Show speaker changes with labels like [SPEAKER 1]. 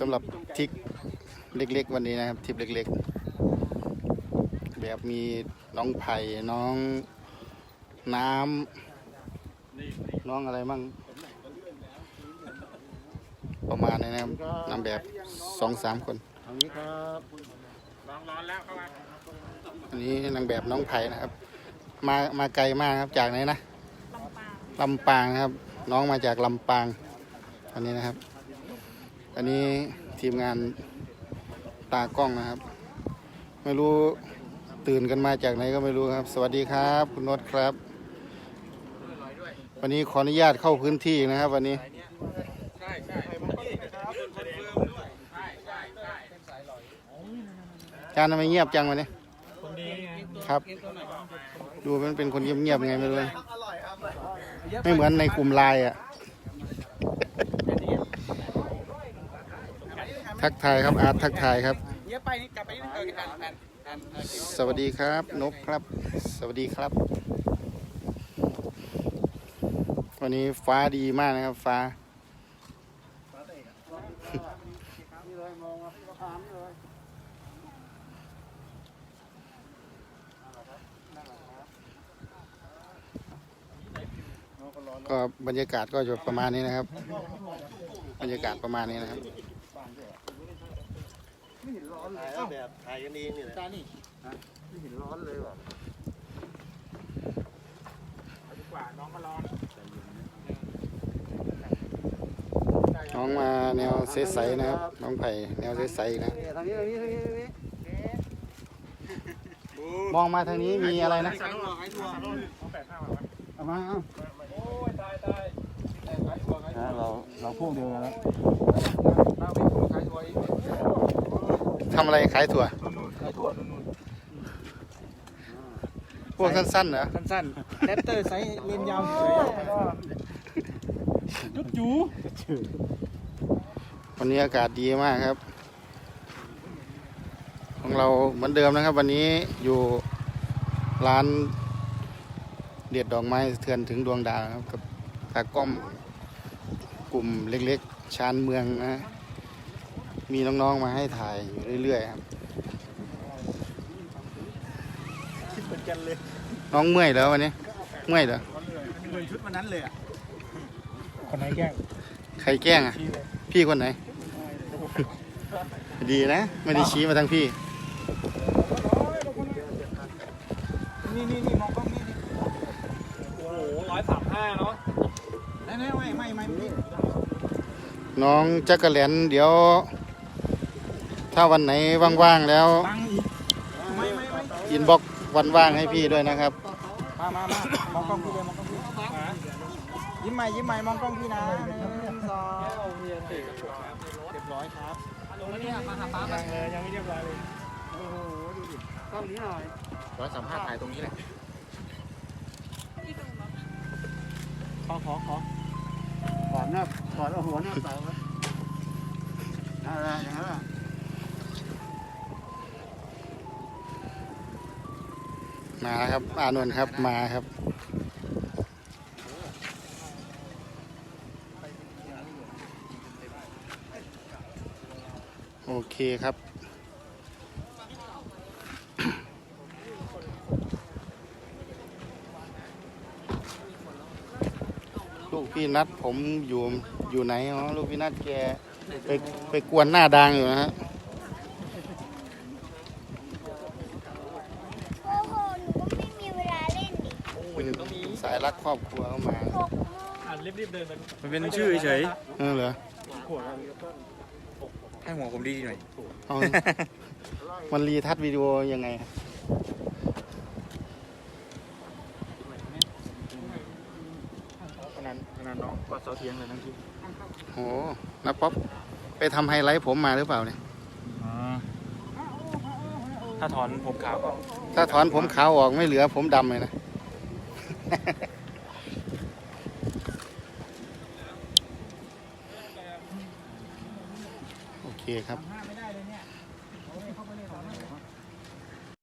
[SPEAKER 1] สำหรับทริกเล็กๆ วันนี้นะครับทริปเล็กๆ แบบมีน้องไผ่น้องน้ำน้องอะไรมั่งประมาณนี้นะครับนำแบบสองสามคน
[SPEAKER 2] ทางนี้ครับ
[SPEAKER 1] อันนี้นางแบบน้องไผ่นะครับ มามาไกลมากครับจากไหนนะ ลำปางนะครับ น้องมาจากลำปางอันนี้นะครับ อันนี้ทีมงานตากล้องนะครับ ไม่รู้ตื่นกันมาจากไหนก็ไม่รู้ครับ สวัสดีครับ คุณนศครับ วันนี้ขออนุญาตเข้าพื้นที่นะครับ วันนี้การทำไมเงียบจังวันนี้ ครับ ดูมันเป็นคนเงียบๆไงไม่รู้เลยไม่เหมือนในกลุ่มไลน์อะ ทักทายครับอาร์ตทักทายครับ สวัสดีครับนกครับ สวัสดีครับ วันนี้ฟ้าดีมากนะครับ ฟ้า
[SPEAKER 2] นี่เลยมองมาพี่ก็ถามเลย
[SPEAKER 1] ก็บรรยากาศก็จะประมาณนี้นะครับ บรรยากาศประมาณนี้นะครับ
[SPEAKER 2] ถ่ายแบบถ่ายกันเองนี่แหละจ้านี่ไม่เห็นร้อนเลยว่ะ
[SPEAKER 1] น้องมาแนวใสๆนะครับ น้องไผ่แนวใสๆนะ
[SPEAKER 2] ทางนี้ทางนี้ทางนี้ทางนี้
[SPEAKER 1] มองมาทางนี้มีอะไรนะ
[SPEAKER 2] สั่งหน่อยทัวร์
[SPEAKER 1] เอามาเอา
[SPEAKER 2] เราเราพวกเดียวกันแล้ว
[SPEAKER 1] ทำอะไรขายถั่ว พวกสั้นๆเหรอ
[SPEAKER 2] สั้นๆแรปเตอร์ไซส์เลนยาวเฉยจุ๊จู
[SPEAKER 1] วันนี้อากาศดีมากครับ ของเราเหมือนเดิมนะครับ วันนี้อยู่ร้าน เด็ดดอกไม้เถื่อนถึงดวงดาวครับกับตากล้อมกลุ่มเล็กๆ ชานเมืองนะ มีน้องๆมาให้ถ่ายอยู่เรื่อยๆครับ
[SPEAKER 2] คิดเหมือนกันเลย
[SPEAKER 1] น้องเมื่อยแล้ววันนี้ เมื่อยเหรอ
[SPEAKER 2] เหมือนชุดวันนั้นเลยอะ
[SPEAKER 3] คนไหนแกล้ง
[SPEAKER 1] ใครแกล้งอะ พี่คนไหน ดีนะ ไม่ได้ชี้มาทางพี่
[SPEAKER 2] นี่นี่นี่มองกล้องนี่นี่
[SPEAKER 3] โอ้โหร้อยสามห้าเนาะ
[SPEAKER 2] ไม่ไม่ไม่ไม่ไม่ไม่
[SPEAKER 1] น้องจักรแหลนเดี๋ยว ถ้าวันไหนว่างๆแล้ว
[SPEAKER 2] บังอีกไม่ไม่ไม่
[SPEAKER 1] อินบ็อกวันว่างให้พี่ด้วยนะครับ
[SPEAKER 2] มามามามองกล้องพี่เลยมองกล้องพี่ยิ้มใหม่ยิ้มใหม่มองกล้องพี่นะหนึ่งสองเรียบร้อยครับ
[SPEAKER 3] ยังเลยยังไม่เรียบร้อยเลย
[SPEAKER 2] โอ้โหดูดิกล้องนี้หน่อย
[SPEAKER 3] ร้อยสามห้าถ่ายตรงนี้แหละ
[SPEAKER 2] ขอขอขอขอหน้าขอเอาหัวหน้าเสาครับอะไรอย่างนั้นอะ
[SPEAKER 1] มาแล้วครับ อานนท์ครับมาครับ โอเคครับ ลูกพี่นัดผมอยู่อยู่ไหนอ๋อลูกพี่นัดแกไปไปกวนหน้าดังอยู่นะฮะ
[SPEAKER 4] โอ้โหหนูก็ไม่มีเวลาเล่นดิ
[SPEAKER 1] สายรักครอบครัวเข้ามา
[SPEAKER 4] หกโมง
[SPEAKER 3] อะรีบๆเดินไป
[SPEAKER 2] มันเป็นชื่อเฉย
[SPEAKER 1] เออเหรอ
[SPEAKER 2] ให้หัวผมดีหน่อย
[SPEAKER 1] เอา มันรีทัชวิดีโอยังไง
[SPEAKER 2] ขนาด ขนาดน้องก็เสาเทียงเลยทั้งที่
[SPEAKER 1] โหนักป๊อปไปทำไฮไลท์ผมมาหรือเปล่าเนี่ย
[SPEAKER 2] ถ้าถอนผมขาวก็
[SPEAKER 1] ถ้าถอนผมขาวออกไม่เหลือผมดำเลยนะ โอเคครับ